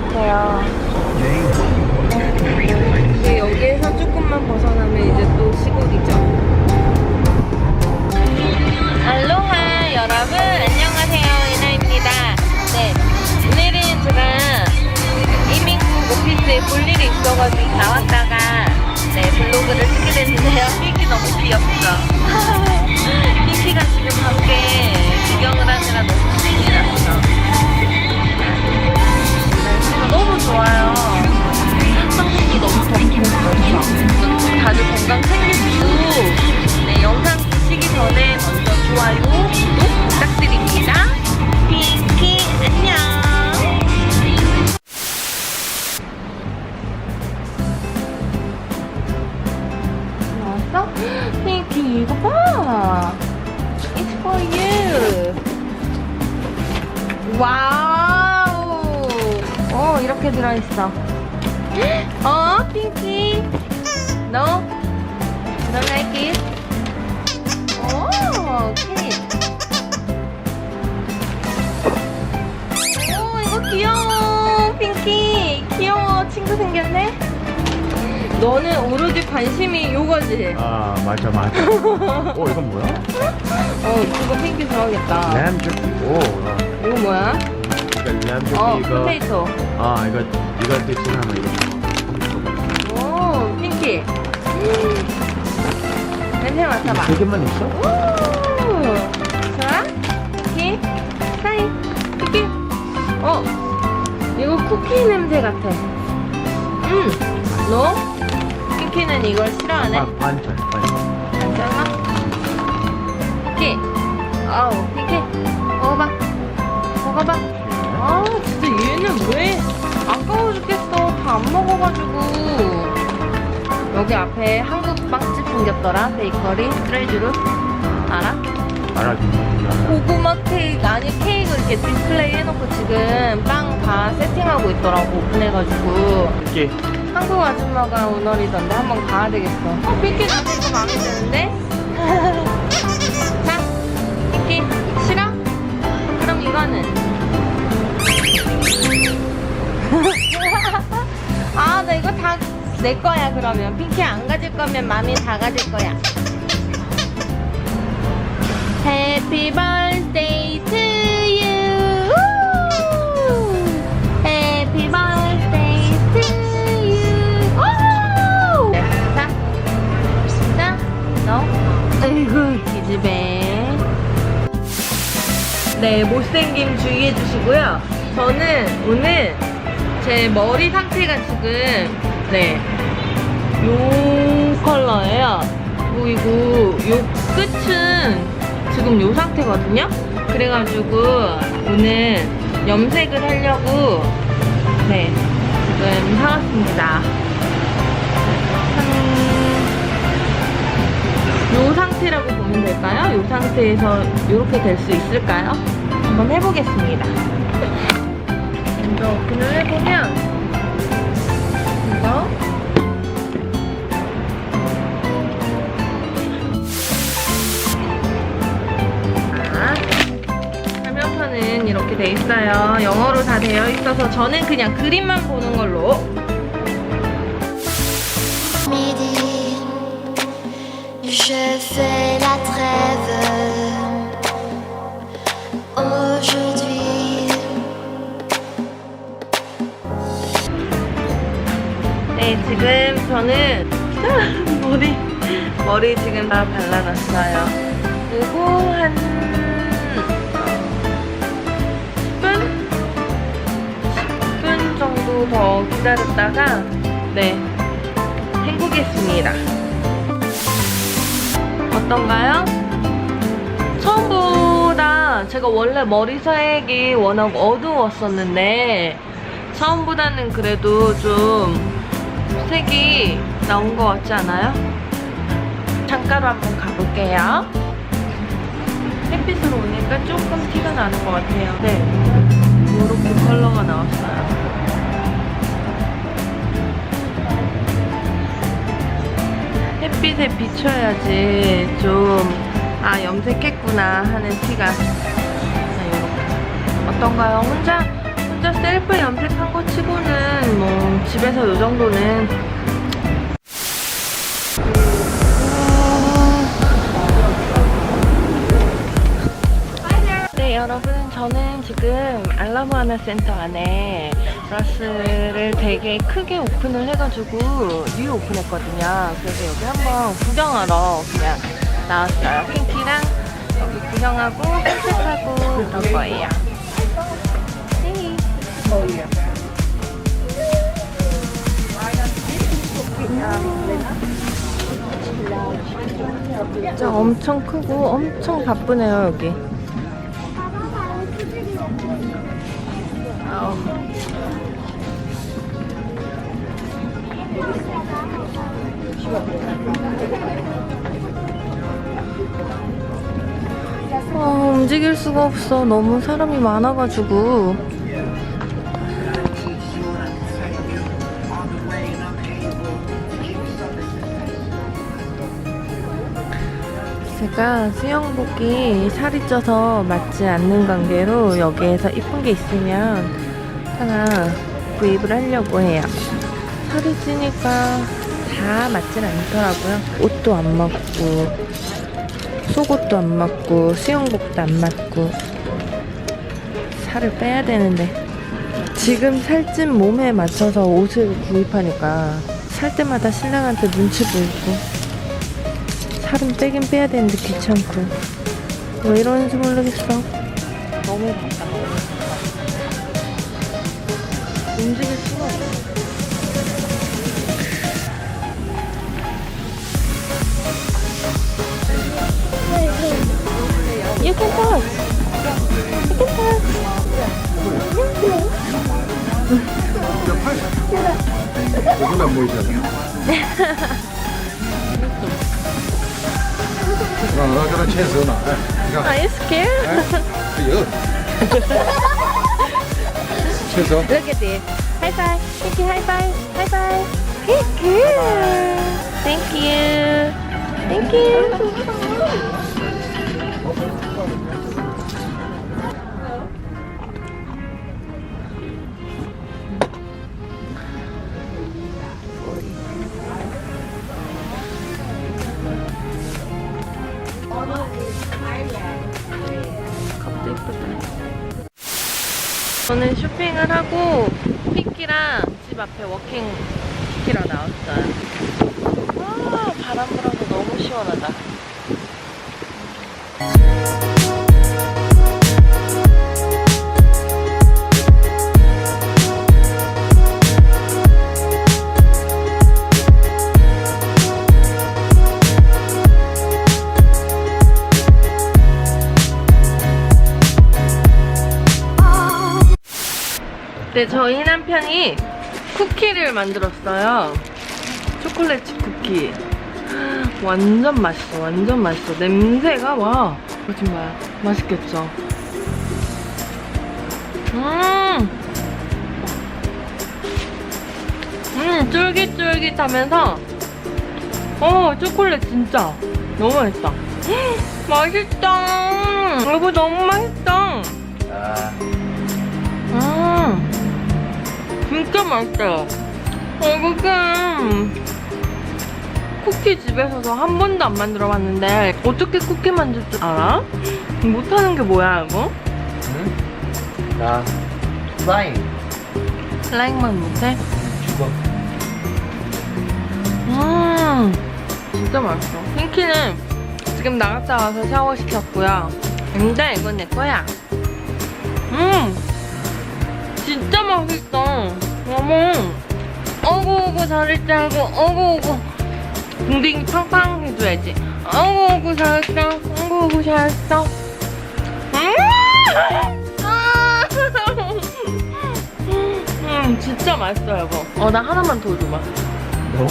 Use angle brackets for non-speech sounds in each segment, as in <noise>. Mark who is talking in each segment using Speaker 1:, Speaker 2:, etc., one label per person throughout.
Speaker 1: 같아요. 있어. <gasps> 어 핑키. No. Don't like it. 오 오케이. 오 이거 귀여워 핑키. 귀여워 친구 생겼네. 너는 오로지 관심이 요거지.
Speaker 2: 아 맞아 맞아 <laughs> 어 이건 뭐야?
Speaker 1: 어, 그거 핑크 좋아하겠다.
Speaker 2: 램조기 오 어.
Speaker 1: 이거 뭐야? 어,
Speaker 2: 이거
Speaker 1: 포테이토.
Speaker 2: 아 이거 이거 대신하면 이거
Speaker 1: 오, 핑키. 냄새 맡아봐.
Speaker 2: 세 개만 있어?
Speaker 1: 오, 좋아? 핑키. 하이. 핑키. 어, 이거 쿠키 냄새 같아. 음, 너? 핑키는 이걸 싫어하네?
Speaker 2: 아, 반찬 반찬
Speaker 1: 괜찮아? 핑키. 아우, 핑키. 먹어봐. 먹어봐. 아 진짜 얘는 왜 아까워 죽겠어. 다 안 먹어가지고. 여기 앞에 한국 빵집 생겼더라 베이커리. 트레주루 알아?
Speaker 2: 알아준다
Speaker 1: 고구마 케이크 아니 케이크 이렇게 디스플레이 해놓고 지금 빵 다 세팅하고 있더라고 오픈해가지고.
Speaker 2: 이게.
Speaker 1: 한국 아줌마가 오너리던데 한번 가야 되겠어. 어 핑키 나도 이거 마음에 드는데? <laughs> 자 핑키 싫어? 그럼 이거는 내 거야, 그러면. 핑키 안 가질 거면 맘이 다 가질 거야. Happy birthday to you. 자, 자, 너. 아이고, 기집애. 네, 못생김 주의해 주시고요. 저는 오늘 제 머리 상태가 지금 네, 요 컬러예요. 그리고 요 끝은 지금 요 상태거든요. 그래가지고 오늘 염색을 하려고 네, 지금 사왔습니다. 한, 요 상태라고 보면 될까요? 요 상태에서 이렇게 될 수 있을까요? 한번 해보겠습니다. 먼저 오픈을 해보면 이거 화면판은 이렇게 돼 있어요. 영어로 다 되어 있어서 저는 그냥 그림만 보는 걸로
Speaker 3: Midi, je fais la trêve. Aujourd'hui,
Speaker 1: 네, 지금 저는 <laughs> 머리 머리 지금 다 발라놨어요. 그리고 한 10분 정도 더 기다렸다가 네, 헹구겠습니다. 어떤가요? 처음보다 제가 원래 머리 색이 워낙 어두웠었는데 처음보다는 그래도 좀 색이 나온 것 같지 않아요? 창가로 한번 가볼게요. 햇빛으로 오니까 조금 티가 나는 것 같아요. 네. 이렇게 컬러가 나왔어요. 햇빛에 비춰야지 좀, 아, 염색했구나 하는 티가. 어떤가요? 혼자 혼자 셀프 염색한 거 치고는 뭐 집에서 요 정도는. 네 여러분. 저는 지금 알라모 하나 센터 안에 브라스를 되게 크게 오픈을 해가지고 뉴 오픈했거든요. 그래서 여기 한번 구경하러 그냥 나왔어요. 핑키랑 여기 구경하고 산책하고 그럴 거예요. 네. 진짜 엄청 크고 엄청 바쁘네요 여기 아, 움직일 수가 없어. 너무 사람이 많아가지고. 제가 수영복이 살이 쪄서 맞지 않는 관계로 여기에서 이쁜 게 있으면 하나 구입을 하려고 해요. 살이 찌니까 다 맞진 않더라고요. 옷도 안 맞고, 속옷도 안 맞고, 수영복도 안 맞고. 살을 빼야 되는데. 지금 살찐 몸에 맞춰서 옷을 구입하니까 살 때마다 신랑한테 눈치 보이고. 살은 빼긴 빼야 되는데 귀찮고 왜 이러는지 모르겠어 너무 바빠 움직일 수가 없어 You can touch. You can touch.
Speaker 2: 여기는 안 보이잖아. 나, 나 그런 채서 나. 그러니까,
Speaker 1: Are you scared?
Speaker 2: 이거. 채서.
Speaker 1: Look at this. High five. Thank you. High five. High five. Thank you. Thank you. Thank you. 저는 쇼핑을 하고 피키랑 집 앞에 워킹 시키러 나왔어요. 와, 바람 불어서 너무 시원하다. 네, 저희 남편이 쿠키를 만들었어요. 초콜릿 칩 쿠키. <gasps> 완전 맛있어, 완전 맛있어. 냄새가 와. 거짓말. 맛있겠죠? 음! 음, 쫄깃쫄깃하면서, 어, 초콜릿 진짜. 너무 맛있다. <gasps> 맛있다. 여보, 너무 맛있다.
Speaker 2: 아,
Speaker 1: 음, 진짜 맛있어요. 어떻게 쿠키 집에서도 한 번도 안 만들어 봤는데 어떻게 쿠키 만들 줄 알아? 못하는 게 뭐야 이거?
Speaker 2: 응? 나, 플라잉.
Speaker 1: 슬라임만 못해?
Speaker 2: 죽어.
Speaker 1: 음, 진짜 맛있어. 핑키는 지금 나갔다 와서 샤워 시켰고요. 근데 이건 내 거야. 음, 진짜 맛있어. 여보, 어구어구 잘했지 하고 어구어구 딩딩 팡팡 해줘야지. 어구어구 잘했어. 어구어구 잘했어. 음! 아! 음, 진짜 맛있어 여보. 어, 나 하나만 더 줘봐.
Speaker 2: 너?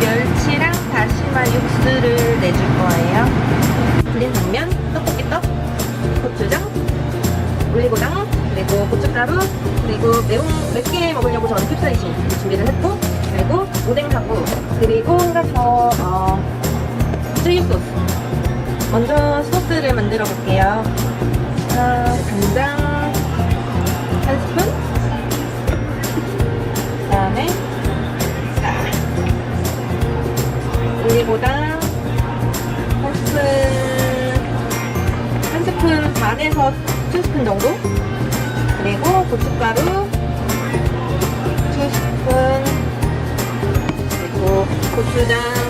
Speaker 1: 멸치랑 다시마 육수를 내줄 거예요. 불린 당면, 떡볶이떡, 고추장, 올리고당, 그리고 고춧가루, 그리고 매운, 맵게 먹으려고 저는 캡사이신 준비를 했고, 그리고 오뎅하고, 그리고 한 가지 더, 어, 튀김 소스. 먼저 소스를 만들어 볼게요. 아, 간장 한 스푼. 그 다음에, 우리보다 한 스푼, 한 스푼 반에서 2스푼 정도? 그리고 고춧가루 2스푼 그리고 고추장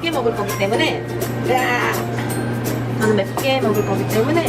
Speaker 1: 맵게 먹을 거기 때문에 으아! 저는 맵게 먹을 거기 때문에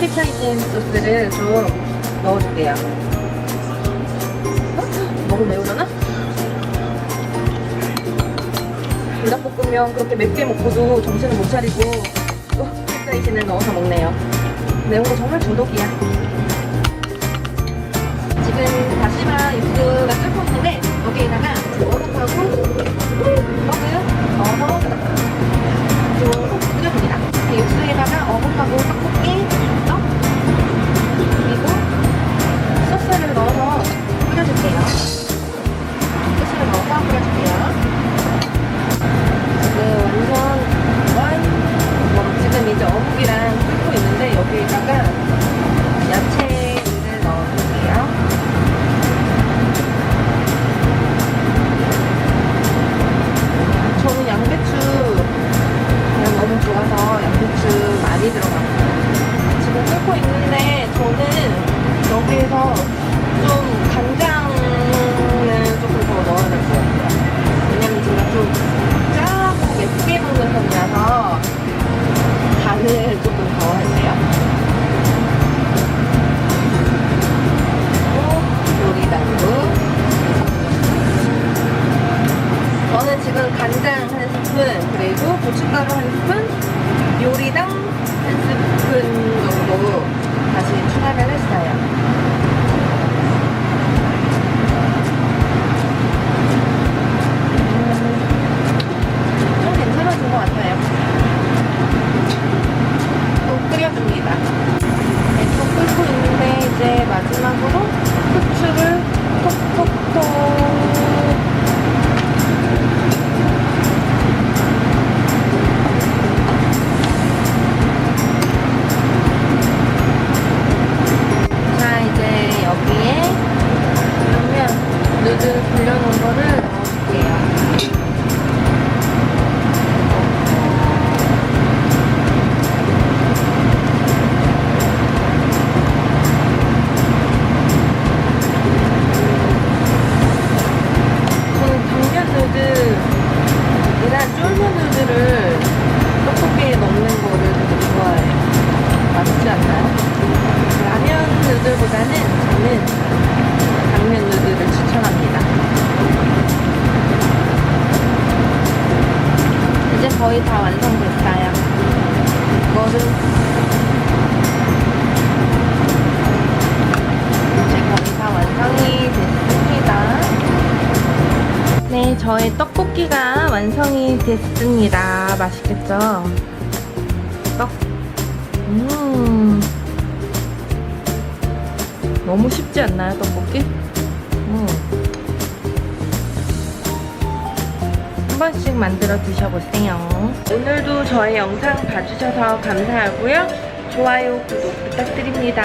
Speaker 1: 캡사이신 소스를 좀 넣어줄게요. 어? 너무 매우려나? 불닭볶음면 그렇게 맵게 먹고도 정신을 못 차리고 또 캡사이신을 넣어서 먹네요. 매운 거 정말 중독이야. 지금 다시마 육수가 끓고 있는데 여기에다가 어묵하고 이제 마지막으로 이제 거의 다 완성이 됐습니다. 네, 저의 떡볶이가 완성이 됐습니다. 맛있겠죠? 떡. 음. 너무 쉽지 않나요, 떡볶이? 음. 한 번씩 만들어 드셔보세요. 오늘도 저의 영상 봐주셔서 감사하고요. 좋아요, 구독 부탁드립니다.